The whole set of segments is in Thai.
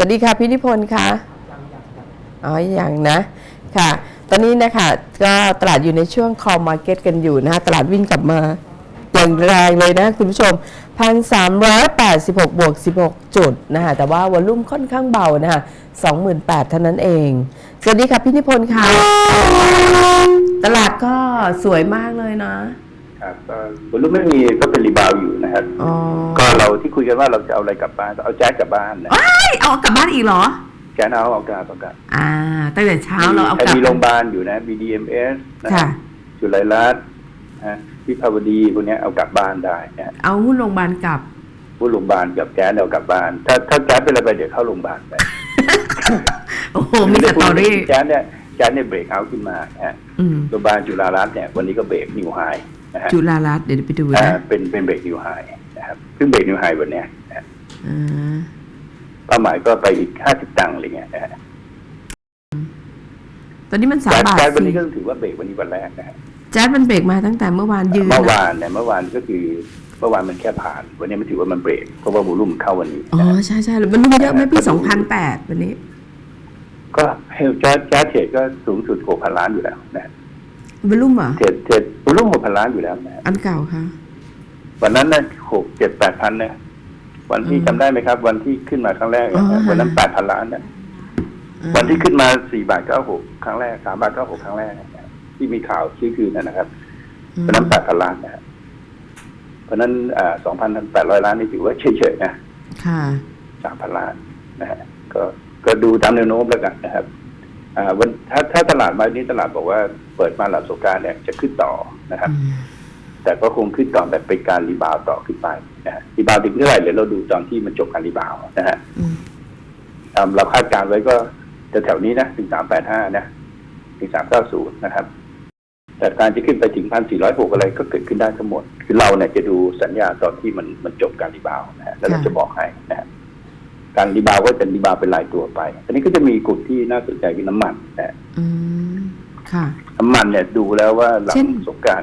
สวัสดีค่ะพี่นิพนธ์ค่ะอ๋ออย่างนะค่ะ ตอนนี้นะคะก็ตลาดอยู่ในช่วง call market กันอยู่นะคะตลาดวิ่งกลับมาอย่างแรงเลยนะคุณผู้ชม 1,386 บวก 16 จุดนะคะแต่ว่าวอลลุ่มค่อนข้างเบานะคะ28,000เท่านั้นเอง สวัสดีค่ะพี่นิพนธ์ค่ะ ตลาดก็สวยมากเลยนะ ครับก็บรรลุไม่มีก็เป็นรีบาวด์อยู่นะครับ อ๋อก็เราที่คุยกันว่าเราจะเอาอะไรกลับบ้าน เอาแจ๊สกลับบ้านนะเอ้ยเอากลับบ้านอีกเหรอ แจ๊สเอาเอากลับเอากลับอ่าตั้งแต่เช้าเราเอาแต่กลับมีโรงพยาบาลอยู่นะ BDMS นะค่ะจุฬารัตน์นะวิภาวดีพวกเนี้ยเอากลับบ้านได้นะเอาหุ้นโรงพยาบาลกลับผู้โรงพยาบาลกับแจ๊สเอากลับบ้าน ถ้าถ้าแจ๊สเป็นอะไรไปเดี๋ยวเข้าโรงพยาบาลไปโอ้โหมีสตอรี่แจ๊สเนี่ยแจ๊สเนี่ยเบรกเอาท์ขึ้นมานะฮะอืมโรงพยาบาลจุฬารัตน์เนี่ยวันนี้ก็เบรกนิวไฮ นะฮะจุฬารัตน์เดี๋ยวไปดูอ่านะ เป็นเป็นเบรกนิวไฮนะครับซึ่งเบรกนิวไฮวันเนี้ยนะฮะอ่าเป้าหมายก็ไปอีกห้าสิบตังค์อะไรเงี้ยนะฮะตอนนี้มันสามแจ๊สบาทแจ๊สวันนี้สิก็ถือว่าเบรกวันนี้วันแรกนะฮะแจ๊สมันเบรกมาตั้งแต่เมื่อวานยืนเมื่อนะวานเนี่ยเมื่อวานก็คือเมื่อวานมันแค่ผ่าน วันนี้มันถือว่ามันเบรกเพราะว่าบูลุ่มเข้าวันนี้อ๋อนะฮะใช่ใช่มันรุ่มเยอะไหมพี่สองพันแปดวันนี้ ก็เฮลแจ๊สแจ๊สเทรดก็สูงสุดหกพันล้านอยู่แล้วนะ ฮะมันรุ่มเหรอเทรดเทรดบูลุ่มหกพันล้านอยู่แล้วนะฮะอันเก่าค่ะ วันนั้นนะหกเจ็ดแปดพันเนี่ยวันที่อืมจำได้ไหมครับ วันที่ขึ้นมาครั้งแรกอะอ๋อวันนั้นค่ะแปดพันล้านนะอ่าวันที่ขึ้นมาสี่บาทเก้าหกครั้งแรกสามบาทเก้าหกครั้งแรกนะฮะที่มีข่าวชื่อคืนนะนะครับอืมวันนั้นแปดพันล้านนะฮะเพราะฉะนั้นสองพันแปดร้อยล้านนี่ถือว่าเฉยๆนะค่ะสามพันล้านนะฮะก็ก็ดูตามแนวโน้มแล้วกันนะครับ อ่า วันถ้าถ้าตลาดมาวันนี้ตลาดบอกว่า เปิดมาหลังสงกรารเนี่ยจะขึ้นต่อนะครับอืมแต่ก็คงขึ้นต่อแบบเป็นการรีบาวด์ต่อขึ้นไปนะฮะรีบาวด์ถึงเท่าไหร่เดี๋ยวเราดูตอนที่มันจบการรีบาวด์นะฮะอืมตามเราคาดการณ์ไว้ก็จะแถวนี้นะถึงสามแปดห้านะถึงสามเก้าศูนย์นะครับ แต่การจะขึ้นไปถึงพันสี่ร้อยหกอะไรก็เกิดขึ้นได้ทั้งหมด คือเราเนี่ยจะดูสัญญาณตอนที่มันมันจบการรีบาวด์นะฮะแล้วเราจะบอกให้นะฮะการรีบาวด์ก็จะรีบาวด์เป็นรายตัวไป อันนี้ก็จะมีกลุ่มที่น่าสนใจคือน้ำมันนะอืม ค่ะ น้ำมันเนี่ยดูแล้วว่าหลัเช่งนสงกราร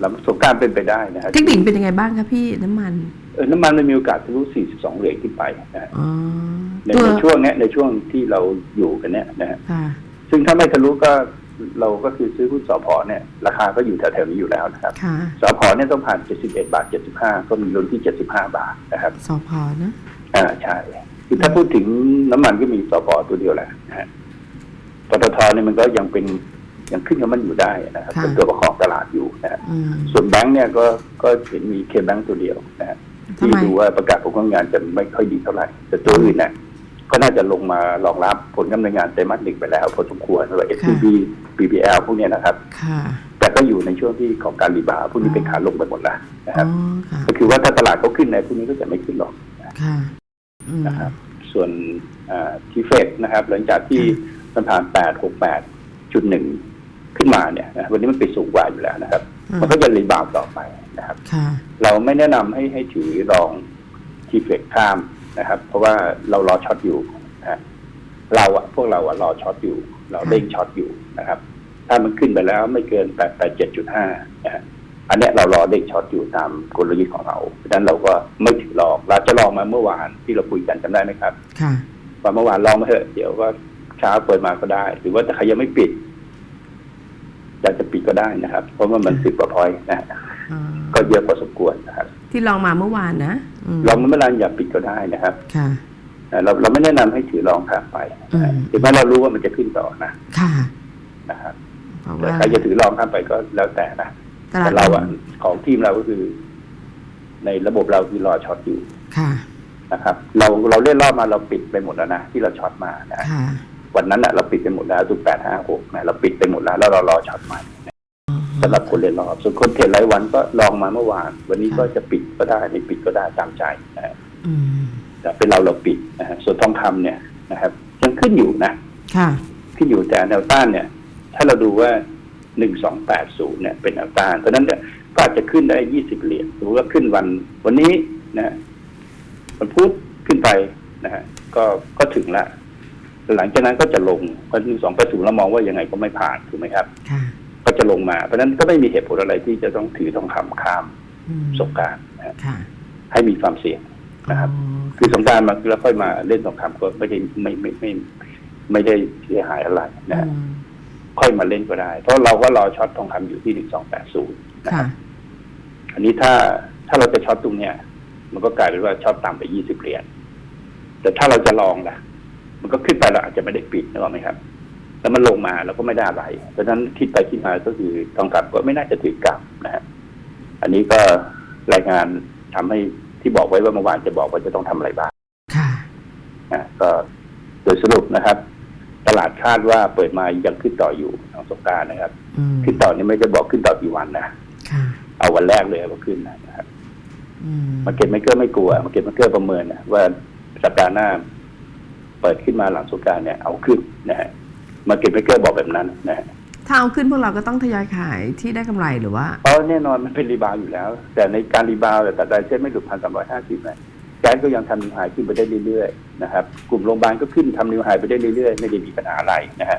หลังสงกรารเป็นไปได้นะฮะเทคนิคเป็นยังไงบ้างคะพี่น้ำมันเออน้ำมันมันมีโอกาสทะลุ42เหรียญขึ้นไปนะฮะอ๋อในตัวในช่วงเนี้ยในช่วงที่เราอยู่กันเนี้ยนะฮะค่ะ ซึ่งถ้าไม่ทะลุก็เราก็คือซื้อหุ้นสพเนี่ย ราคาก็อยู่แถวๆนี้อยู่แล้วนะครับค่ะสพเนี่ยต้องผ่าน 71 บาท 75 ก็มีลุ้นที่ 75 บาทนะครับ สพนะอ่าใช่คือถ้าพูดถึงน้ำมันก็มีสปอตัวเดียวแหละนะฮะ ปตทเนี่ยมันก็ยังเป็นยังขึ้นกับมันอยู่ได้นะครับค่ะเป็นตัวประคองตลาดอยู่นะฮะอืมส่วนแบงค์เนี่ยก็ก็เห็นมีเคแบงค์ตัวเดียวนะฮะทำที่ไมดูว่าประกาศผลการงานจะไม่ค่อยดีเท่าไหร่ แต่ตัวอื่นเนี่ยก็น่าจะลงมารองรับผลการดำเนินงานไตรมาสหนึ่งไปแล้วพอสมควรว่า SCB BBL พวกเนี้ยนะครับค่ะแต่ก็อยู่ในช่วงที่ของการรีบาวด์พวกนี้เป็นขาลงไปหมดแล้วนะคอ๋รับอค่ะก็คือว่าถ้าตลาดเขาขึ้นในพวกนี้ก็จะไม่ขึ้นหรอกค่ะอืมนะครับ ส่วนที่เฟดนะครับ หลังจากที่ มันผ่าน8 6 8จุดหนึ่งขึ้นมาเนี่ยนะวันนี้มันไปสูงกว่าอยู่แล้วนะครับอืมมันก็จะรีบาวด์ต่อไปนะครับค่ะเราไม่แนะนำให้ให้ถือรองที่เฟดข้ามนะครับ เพราะว่าเรารอช็อตอยู่นะฮะเราอะพวกเราอะรอช็อตอยู่ เราเร่งช็อตอยู่นะครับ ถ้ามันขึ้นไปแล้วไม่เกิน8 8 7.5นะฮะอันเนี้ยเรารอเด้งช็อตอยู่ตามกลยุทธ์ของเราเพราะฉะนั้นเราก็ไม่ถือลองเราจะลองมาเมื่อวานที่เราคุยกันจำได้ไหมครับ ค่ะว่าเมื่อวานลองมาเถอะเดี๋ยวก็ เช้าเปิดมาก็ได้ หรือว่าถ้าใครยังไม่ปิดอยากจะปิดก็ได้นะครับ เพราะว่ามันสิบกว่าพอยต์นะฮะอ่าก็เยอะพอสมควรนะครับ ที่ลองมาเมื่อวานนะมลองมาเมื่อไหรอย่าปิดก็ได้นะครับค่ะเอ่อเราเราไม่แนะนำให้ถือลองข้ามไปอืมถึงแม้เรารู้ว่ามันจะขึ้นต่อนะค่ะนะครับเพราะแต่ว่าใครจะถือลองข้ามไปก็แล้วแต่นะตลาแต่ดเราอะของทีมเราก็คือ ในระบบเราคือรอช็อตอยู่ค่ะนะครับ เราเราเล่นรอบมาเราปิดไปหมดแล้วนะที่เราช็อตมานะค่ะ วันนั้นอะเราปิดไปหมดแล้วทุกแปดห้าหกนะเราปิดไปหมดแล้วแล้วเรารอช็อตใหม่สำหรับคนเล่นรอบส่วนคนเทรดรายวันก็ลองมาเมื่อวาน วันนี้ก็จะปิดก็ได้ไม่ปิดก็ได้ตามใจนะฮะอืมแต่เป็นเราเราปิดนะฮะส่วนทองคำเนี่ยนะครับ ยังขึ้นอยู่นะค่ะขึ้นอยู่แต่แนวต้านเนี่ย ถ้าเราดูว่าหนึ่งสองแปดศูนย์เนี่ยเป็นแนวต้านเพราะฉะนั้นเนี่ยก็อาจจะขึ้นได้ยี่สิบเหรียญหรือว่าขึ้นวัน วันนี้นะฮะวันพุธขึ้นไปนะฮะก็ก็ถึงละ หลังจากนั้นก็จะลงเพราะหนึ่งสองแปดศูนย์เรามองว่ายังไงก็ไม่ผ่านถูกไหมครับ ค่ะก็จะลงมาเพราะฉะนั้นก็ไม่มีเหตุผลอะไรที่จะต้องถือทองคำข้ามอืมสงกรารนะฮะค่ะให้มีความเสี่ยง นะครับ อ๋อคือสงกรารมาแล้วค่อยมาเล่นสงครามก็ไม่ได้ไม่ไม่ไม่ไม่ได้เสียหายอะไรนะฮะอืมค่อยมาเล่นก็ได้ เพราะเราก็รอช็อตทองคำอยู่ที่หนึ่งสองแปดศูนย์นะคค่ะรับอันนี้ถ้าถ้าเราจะช็อตตรงเนี้ย มันก็กลายเป็นว่าช็อตต่ำไปยี่สิบเหรียญแต่ถ้าเราจะลองล่ะ มันก็ขึ้นไปเราอาจจะไม่ได้ปิดนึกออกไหมครับ แล้วมันลงมาเราก็ไม่ได้อะไร เพราะฉะนั้นคิดไปคิดมาก็คือทองคำก็ไม่น่าจะถือกลับนะฮะอันนี้ก็รายงานทำให้ที่บอกไว้ว่าเมื่อวานจะบอกว่าจะต้องทำอะไรบ้าง ค่ะนะก็โดยสรุปนะครับ ตลาดคาดว่าเปิดมายังขึ้นต่ออยู่ทางสงกรารนะครับอืมขึ้นต่อนี่ไม่จะบอกขึ้นต่อกี่วันนะค่ะเอาวันแรกเลยว่าขึ้นนะครับอืมมาเก็ตไมเกอร์ไม่กลัวมาเก็ตไมเกอร์ประเมินนะว่าสัปดาห์หน้า เปิดขึ้นมาหลังสงกรารเนี่ยเอาขึ้นนะฮะมาเก็ตไมเกอร์บอกแบบนั้นนะฮะถ้าเอาขึ้นพวกเราก็ต้องทยอยขายที่ได้กำไรหรือว่าเพราะแน่นอนมันเป็นรีบาวด์อยู่แล้ว แต่ในการรีบาวด์แต่ไดเซ็นไม่หลุดพันสามร้อยห้าสิบนะแก๊สก็ยังทำนิวไฮขึ้นไปได้เรื่อยๆนะครับกลุ่มโรงพยาบาลก็ขึ้นทำนิวไฮไปได้เรื่อยๆ ไม่ได้มีปัญหาอะไรนะฮะ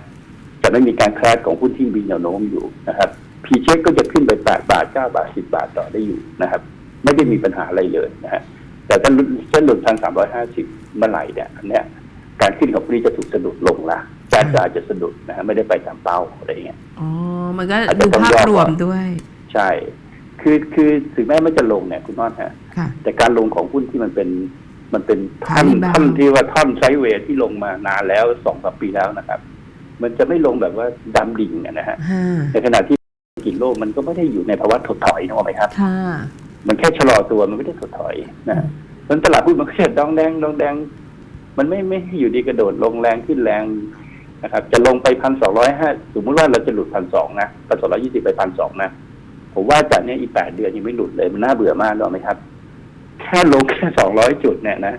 จะไม่มีการแครชของหุ้นที่มีแนวโน้มอยู่นะครับพีเช็คก็จะขึ้นไปแปดบาทเก้าบาทสิบาทต่อได้อยู่นะครับ ไม่ได้มีปัญหาอะไรเลยนะฮะแต่ถ้าเส้นหลุดพันสามร้อยห้าสิบเมื่อไหร่เนี่ยอันเนี้ย การขึ้นของพวกนี้จะถูกสะดุดลงละแก๊สก็อาจจะสะดุดนะฮะไม่ได้ไปตามเป้าอะไรอย่างเงี้ยอ๋อมันก็อาจจะดูต้องภาพยอดรวมก่อนด้วย ใช่ คือคือถึงแม้ไม่จะลงเนี่ยคุณน้อนฮะค่ะแต่การลงของหุ้นที่มันเป็นมันเป็นท่อนขารีบาวด์ท่อนที่ว่าท่อนไซด์เวย์ที่ลงมานานแล้วสองสามปีแล้วนะครับ มันจะไม่ลงแบบว่าดำดิ่งอะนะฮะห้าในขณะที่กินโลกมันก็ไม่ได้อยู่ในภาวะถดถอยนะไหมครับค่ะมันแค่ชะลอตัวมันไม่ได้ถดถอยนะฮะเพราะฉะนั้นตลาดหุ้นมันก็จะดองแดงดองแดง มันไม่ไม่ให้อยู่ดีกระโดดลงแรงขึ้นแรงนะครับ จะลงไปพันสองร้อยห้าสมมติว่าเราจะหลุดพันสองนะพันสองร้อยี่สิบไปพันสองนะผมว่าจากเนี้ยอีกแปดเดือนยังไม่หลุดเลยมันน่าเบื่อมากหรอกไหมครับแค่ลงแค่สองร้อยจุดเนี่ยนะ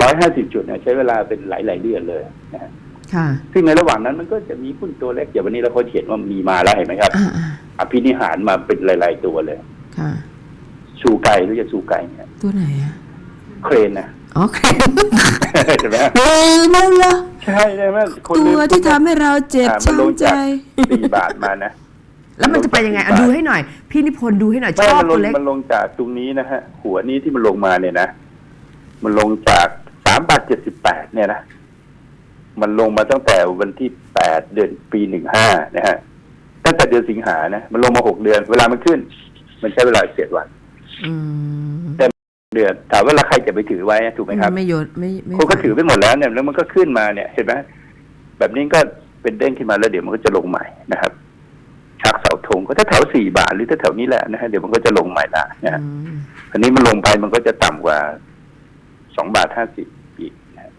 ร้อยห้าสิบจุดเนี่ยใช้เวลาเป็นหลายหลายๆเดือนเลยนะฮะค่ะซึ่งในระหว่างนั้นมันก็จะมีหุ้นตัวเล็กอย่างวันนี้เราก็เห็นว่ามีมาแล้วเห็นไหมครับอ่าอ่าอภินิหารมาเป็นหลาย ๆ ตัวเลยค่ะชูไก่หรือจะชูไก่เนี่ยตัวไหนอะเครนนะ อ๋อเครนใช่ไหมเออนั่นเหรอใช่ใช่ไหมคนตัลืวมที่ทำให้เราเจ็บอ่ามันลงช้ำใจ จากสี่บาทมานะแล้วมันจะไปยังไงอะดูให้หน่อย พี่นิพนธ์ดูให้หน่อยชไม่อบมันลตังวเล็กมันลงจากตรงนี้นะฮะ หัวนี้ที่มันลงมาเนี่ยนะ มันลงจากสามบาทเจ็ดสิบแปดเนี่ยนะ มันลงมาตั้งแต่วันที่แปดเดือนปีหนึ่งห้านะฮะ ตั้งแต่เดือนสิงหานะ มันลงมาหกเดือน เวลามันขึ้น มันใช้เวลาเจ็ดวัน อืม เดือนถามว่าแล้วใครจะไปถือไว้ถูกไหมครับไม่โยนไม่ไม่คนก็ถือไปหมดแล้วเนี่ยแล้วมันก็ขึ้นมาเนี่ย เห็นไหมแบบนี้ก็เป็นเด้งขึ้นมาแล้วเดี๋ยวมันก็จะลงใหม่นะครับชักเสาธงก็ถ้าแถวสี่บาทหรือถ้าแถวนี้แหละนะฮะเดี๋ยวมันก็จะลงใหม่ละนะฮะอืมอันนี้มันลงไปมันก็จะต่ำกว่าสองบาทห้าสิบอีกนะฮะ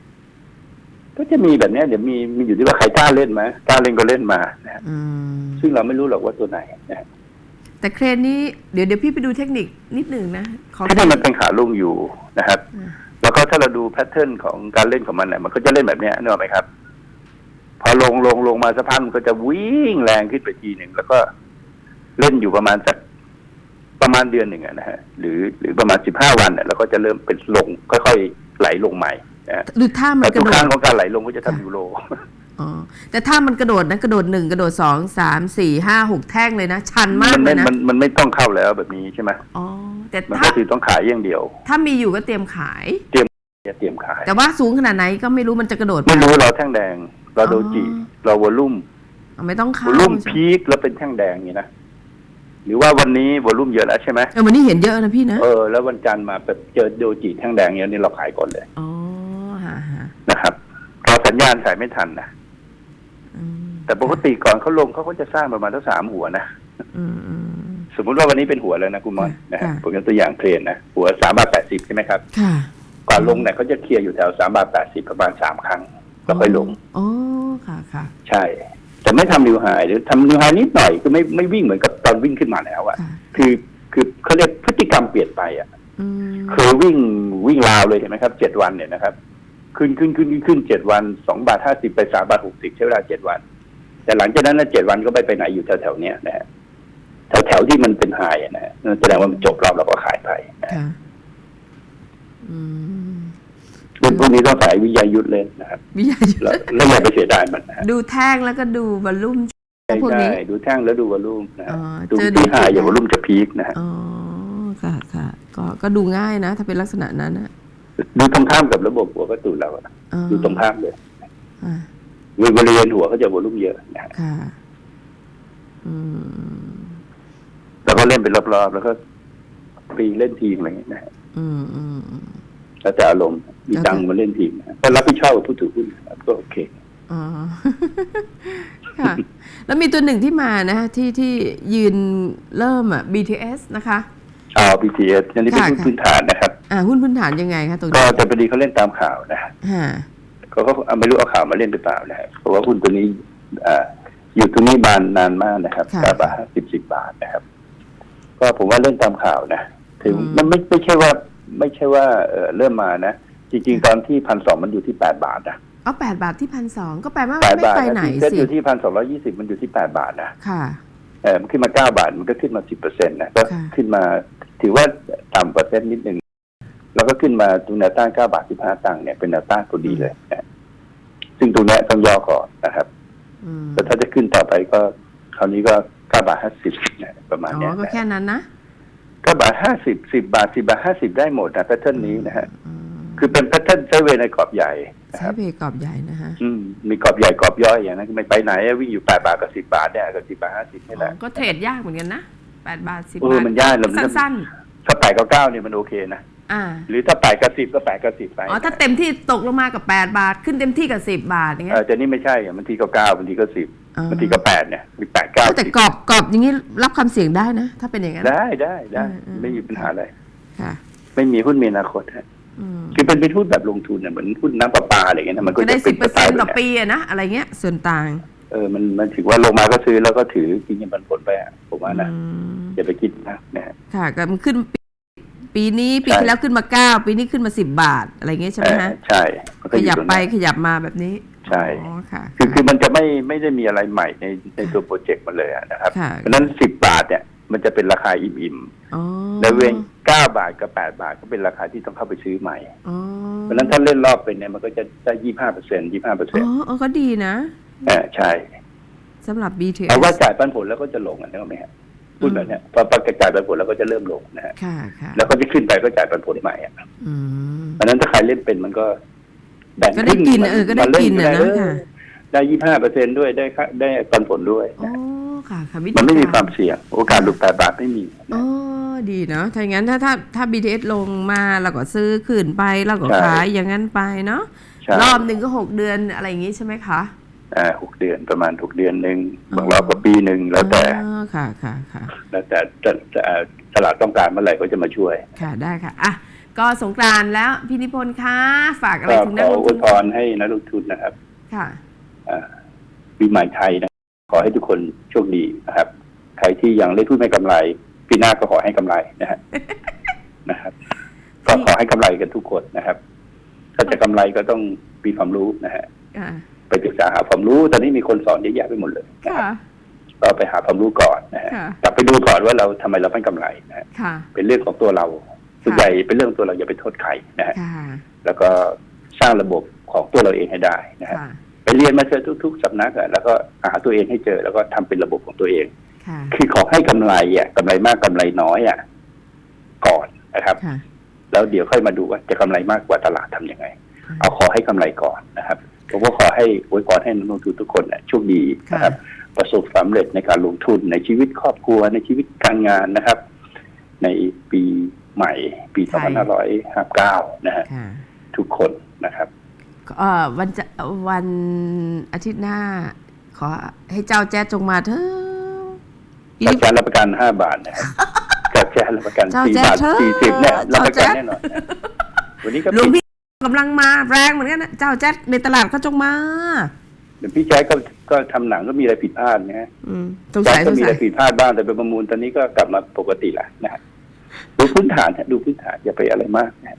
ก็จะมีแบบเนี้ยเดี๋ยวมีมีอยู่ที่ว่าใครกล้าเล่นไหมกล้าเล่นก็เล่นมานะฮะอืมซึ่งเราไม่รู้หรอกว่าตัวไหนนะฮะ แต่เครนนี้เดี๋ยวเดี๋ยวพี่ไปดูเทคนิคนิดหนึ่งนะของที่นี่มันเป็นขาลงอยู่นะครับอ่าแล้วก็ถ้าเราดูแพทเทิร์นของการเล่นของมันเนี่ยมันก็จะเล่นแบบเนี้ยนึกออกไหมครับ พอลงลงลงมาสะพานมันก็จะวิ่งแรงขึ้นไปทีหนึ่งแล้วก็เล่นอยู่ประมาณสักประมาณเดือนหนึ่งอะนะฮะหรือหรือประมาณสิบห้าวันเนี่ยแล้วก็จะเริ่มเป็นลงค่อยๆไหลลงใหม่นะฮะดูท่ามันแต่กระโดทุกครั้ดงของการไหลลงก็จะทำยูโร อ๋อแต่ถ้ามันกระโดดนะกระโดดหนึ่งกระโดดสองสามสี่ห้าหกแท่งเลยนะ ชันมากมันเลไม่ยนะมันมันไม่ต้องเข้าแล้วแบบนี้ใช่ไหมอ๋อแต่มันถ้าก็คือต้องขายอย่างเดียว ถ้ามีอยู่ก็เตรียมขายอย่าเตรียมขาย แต่ว่าสูงขนาดไหนก็ไม่รู้มันจะกระโดดไม่รู้เราแท่งแดง เราโดจิอ๋อเราวอลลุ่ม เอาไม่ต้องวเข้าอลลุ่มใช่ไหมพีคแล้วเป็นแท่งแดงนี่นะ หรือว่าวันนี้วอลลุ่มเยอะแล้วใช่ไหมเออวันนี้เห็นเยอะนะพี่นะเออแล้ววันจันทร์มาแบบเจอโดจิแท่งแดงเนี้ยนี่เราขายก่อนเลยอ๋อฮะฮะนะครับรอสัญญาณขายไม่ทันนะอืม แต่ปกติก่อนเขาลงเขาก็จะสร้างประมาณทั้งสามหัวนะอืมอืมสมมุติว่าวันนี้เป็นหัวแล้วนะคุณมอนค่ะนะฮะค่ะผมยกตัวอย่างเพลนนะหัวสามบาทแปดสิบใช่ไหมครับค่ะก่อนลงเนี่ยเขาจะเคลียร์อยู่แถวสามบาทแปดสิบประมาณสามครั้งแล้วค่อยลงอ๋อค่ะค่ะใช่แต่ไม่ทำนิวไฮหรือทำนิวไฮนิดหน่อยคือไม่ไม่วิ่งเหมือนกับตอนวิ่งขึ้นมาแล้วอะค่ะคือคือเขาเรียกพฤติกรรมเปลี่ยนไปอะอืมเคยวิ่งวิ่งราวเลยเห็นไหมครับเจ็ดวันเนี่ยนะครับ ขึ้นขึ้นขึ้นขึ้นขึ้นเจ็ดวันสองบาทห้าสิบไปสามบาทหกสิบใช้เวลาเจ็ดวัน แต่หลังจากนั้นนะเจ็ดวันก็ไปไปไหนอยู่แถวแถวๆเนี้ยนะฮะแถวแถวๆที่มันเป็นไฮอะนะฮะนั่นแสดงว่ามันจบรอบเราก็ขายไปนะฮะค่ะอืมเรื่องพวกนี้ต้องสายวิทยายุทธเล่นนะครับวิทยายุทธแล้วแล้วอย่าไปเสียดายมันนะฮะดูแท่งแล้วก็ดูบอลลุ่มใช่พวกนี้ใช่ดูแท่งแล้วดูวอลลุ่มนะฮะอ๋อดูเจอที่ดูไฮอย่าวอลลุ่มจะพีคนะฮะอ๋อค่ะค่ะก็ก็ก็ดูง่ายนะ ถ้าเป็นลักษณะนั้นนะดูตรงข้ามกับระบบหัวกระตุ้นเราอะอ่าดูตรงข้ามเลย อ่าบริเวณหัวเขาจะวอลุ่มเยอะนะค่ะอืมแล้วก็เล่นเป็นรอบๆแล้วก็ปีเล่นทีมอะไรอย่างเงี้ยนะฮะอืมอืมอืมแล้วแต่อารมณ์มีตังค์มาเล่นทีมนะก็รับผิดชอบกับผู้ถือหุ้นนะครับก็โอเคอ๋อค่ะ แล้วมีตัวหนึ่งที่มานะฮะที่ที่ยืนเริ่มอะ BTS นะคะเอา BTS อันนี้เป็นค่ะหุ้นค่ะพื้นฐานนะครับ อ่า หุ้นพื้นฐานยังไงคะตรงก็นี้แต่พอดีเขาเล่นตามข่าวนะฮะฮะ เขาก็เอาไม่รู้เอาข่าวมาเล่นหรือเปล่านะฮะเพราะว่าหุ้นตัวนี้อ่าอยู่ตรงนี้บานนานมากนะครับเก้าบาทห้าสิบสิบบาทนะครับ ก็ผมว่าเล่นตามข่าวนะ ถึงมันไม่ไม่ใช่ว่า ไม่ใช่ว่าเอ่อเริ่มมานะ จริง ๆ ตอนที่พันสองมันอยู่ที่แปดบาทนะเอาแปดบาทที่พันสองก็แปลว่าแปดไม่บาทไปนะไหนที่เซ็ตสิ อยู่ที่พันสองร้อยี่สิบมันอยู่ที่แปดบาทนะ ค่ะ เออมันขึ้นมาเก้าบาท มันก็ขึ้นมาสิบเปอร์เซ็นต์นะก็ค่ะ ขึ้นมา ถือว่าต่ำกว่าเซ็ตนิดหนึ่ง แล้วก็ขึ้นมาตรงแนวต้านเก้าบาทสิบห้าตังค์เนี่ยเป็นแนวต้านพอดีเลยนะซึ่งตรงเนี้ยต้องย่อก่อนนะครับอืมแต่ถ้าจะขึ้นต่อไปก็คราวนี้ก็เก้าบาทห้าสิบนะประมาณอ๋เนี้อยก็แค่นั้นนะเก้าบาทห้าสิบสิบบาทสิบาทห้าสิบได้หมดนะแพทเทิร์นนี้นะฮะอืมคือเป็นแพทเทิร์นไซด์เวย์ในกรอบใหญ่นะใช้ครับเบรกกรอบใหญ่นะฮะอืมมีกรอบใหญ่กรอบย่อยอย่างนั้นไม่ไปไหนอะวิ่งอยู่แปดบาทกับสิบบาทเนี่ยกับสิบบาทห้าสิบนี่แหอ๋ละอก็เทรดยากเหมือนกันนะแปดบาทสิบเออบาทมันยากแล้วมันสั้นถ้าแปดกับเก้าเนี่ยมันโอเคนะๆ อ่าหรือถ้าแปดกับสิบก็แปดกับสิบไปอ๋อถ้าเต็มที่ตกลงมากับแปดบาท ขึ้นเต็มที่กับสิบบาทอย่างเอเงี้อยแต่นี่ไม่ใช่อะบางทีก็เก้าบางทีก็สิบอ๋อ บางทีก็แปดเนี่ยมีแปดเก้าแต่สิบกรอบกรอบอย่างนี้รับความเสี่ยงได้นะ ถ้าเป็นอย่างนั้น ได้ได้ได้อืมอืมไม่มีปัญหาอะไรค่ะไม่มีหุ้นมีอนาคตฮะอืมคือเป็นเป็นหุ้นแบบลงทุนเนี่ยเหมือนหุ้นน้ำประปาอะไรเงี้ยนะมันก็ก็ได้จะสิบเปอร์เซ็นต์สไล์ต่อแบบปีอะนะอะไรเงี้ยส่วนต่างเออมันมันถือว่าลงมาก็ซื้อแล้วก็ถือกินเงินปันผลไปอะผมว่านะอืมอย่าไปคิดนะนะฮะ ค่ะก็มันขึ้น ปีปีนี้ปีใช่ที่แล้วขึ้นมาเก้าปีนี้ขึ้นมาสิบบาท อะไรเงี้ยใช่ไหมฮะเออใช่มันขก็อยับตรงไปนั้นขยับมาแบบนี้ใช่อ๋อค่ะคือคือมันจะไม่ไม่ได้มีอะไรใหม่ในในตัวโปรเจกต์มันเลยอะนะครับค่ะเพราะฉะนั้นสิบบาทเนี่ยมันจะเป็นราคาอิ่มๆอ๋อในเวงเก้าบาทกับแปดบาทก็เป็นราคาที่ต้องเข้าไปซื้อใหม่อ๋อเพราะฉะนั้นถ้าเล่นรอบเป็นเนี่ยมันก็จะได้ยี่ห้าเปอร์เซ็นยี่ห้าเปอร์เซ็นอ๋ต์ออ๋อก็ดีนะเออใช่สำหรับ BTS เอาว่าจ่ายปันผลแล้วก็จะลงอะนึกออกไหมฮะ พูดแบบเนี้ยพอประกาศจ่ายปันผลแล้วก็จะเริ่มลงนะฮะค่ะค่ะแล้วก็จะขึ้นไปก็จ่ายปันผลใหม่อะอืมเพราะฉะนั้นถ้าใครเล่นเป็นมันก็ แบ่งก็ได้ครึ่งกินมัเออก็ได้มาเล่กินก็นะได้นะค่ะเออได้ยี่ห้าเปอร์เซ็นด้วยได้ค่าได้ปันผลด้วยอ๋อนะค่ะค่ะวิธีมันไม่มีกรความเสี่ยง โอกาสหลุดแปดบาทไม่มีอ๋อดีเนาะถ้าอย่างนั้นถ้าถ้าถ้า BTS ลงมาเราก็ซื้อคืนไปเราก็ใช่ขายอย่างนั้นไปเนาะใช่รอบหนึ่งก็หกเดือนอะไรอย่างงี้ใช่ไหมคะอ่า หกเดือนประมาณหกเดือนหนึ่งอ๋อบางรอบก็ปีหนึ่งแล้วแต่อ๋อค่ะค่ะค่ะแล้วแต่จะจะอ่าตลาดต้องการเมื่อไหร่ก็จะมาช่วย ค่ะได้ค่ะอะก็สงกรานต์แล้วพี่นิพนธ์คะฝากอะไรก็ถึงขนักอลงอทุวนยพรให้นักลงทุนนะครับ ค่ะอ่าปีใหม่ไทยนะขอให้ทุกคนโชคดีนะครับ ใครที่ยังเล่นหุ้นไม่กำไรปีหน้าก็ขอให้กำไรนะฮะนะครับก็ขอให้กำไรกันทุกคนนะครับ ถ้าจะกำไรก็ต้องมีความรู้นะฮะค่ะ ไปศึกษาหาความรู้ ตอนนี้มีคนสอนเยอะแยะไปหมดเลยนะค่ะครับก็ไปหาความรู้ก่อนนะฮะค่ะกลับไปดูก่อนว่าเราทำไมเราไม่กำไรนะฮะค่ะเป็นเรื่องของตัวเราส่วนใหญ่เป็นเรื่องของตัวเราอย่าไปโทษใครนะฮะค่ะแล้วก็สร้างระบบของตัวเราเองให้ได้นะฮะค่ะไปเรียนมาเจอทุก ๆสำนักอะแล้วก็หาตัวเองให้เจอ แล้วก็ทำเป็นระบบของตัวเองค่ะคือขอให้กำไรอะกำไรมากกำไรน้อยอะก่อนนะครับค่ะแล้วเดี๋ยวค่อยมาดูว่าจะกำไรมากกว่าตลาดทำยังไง เอาขอให้กำไรก่อนนะครับ ผมก็ขอให้อวยพรให้นักลงทุนทุกคนนะโชคดีนะครับ ประสบความสำเร็จในการลงทุนในชีวิตครอบครัวในชีวิตการงานนะครับ ในปีใหม่ ปีใช่2559 นะฮะค่ะทุกคนนะครับเอ่อวันจะวันอาทิตย์หน้า ขอให้เจ้าแจ๊ดจงมาเถอะพี่จัดนิพการรับประกัน5บาทนะครับจัดการรับประกันเจ้า4แจ๊ดบาทเถอะ40เนี่ยรับประกันเจ้าแจ๊ดแน่นอนนะวันนี้ก็หลวงปิดพี่ กำลังมาแรงเหมือนกันนะเจ้าแจ๊ดในตลาดก็จงมาเดี๋ยวพี่แจ๊คก็ก็ทำหนังก็มีอะไรผิดพลาดนะฮะอืมสงแจ๊สัคยสก็งมีอะสัไรยผิดพลาดบ้างแต่ไปประมูลตอนนี้ก็กลับมาปกติละนะฮะดูพื้นฐานฮะดูพื้นฐานอย่าไปอะไรมากนะฮะ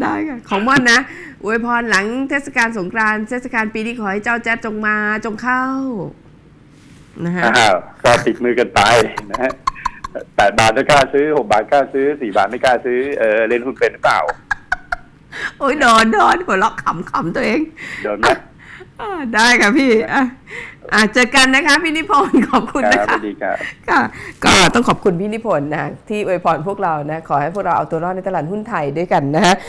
ได้ค่ะ ของม่อนนะอวยพรหลังเทศกาลสงกรานต์เทศกาลปีนี้ขอให้เจ้าแจ๊ดจงมาจงเข้า นะฮะ อ้าวก็ติดมือกันไปนะฮะแปดบาทไม่กล้าซื้อหกบาทกล้าซื้อสี่บาทไม่กล้าซื้อเออเล่นหุ้นเป็นหรือเปล่า โอ้ยโดนโดนหัวเราะขำขำตัวเองโดนไหมอ่าได้ค่ะพี่อะอะเจอกันนะคะพี่นิพนธ์ขอบคุณคนะรับสคะวัสดีครับค่ะ ก็ต้องขอบคุณพี่นิพนธ์นะที่อวยพรพวกเรานะขอให้พวกเราเอาตัวรอดในตลาดหุ้นไทยด้วยกันนะฮะ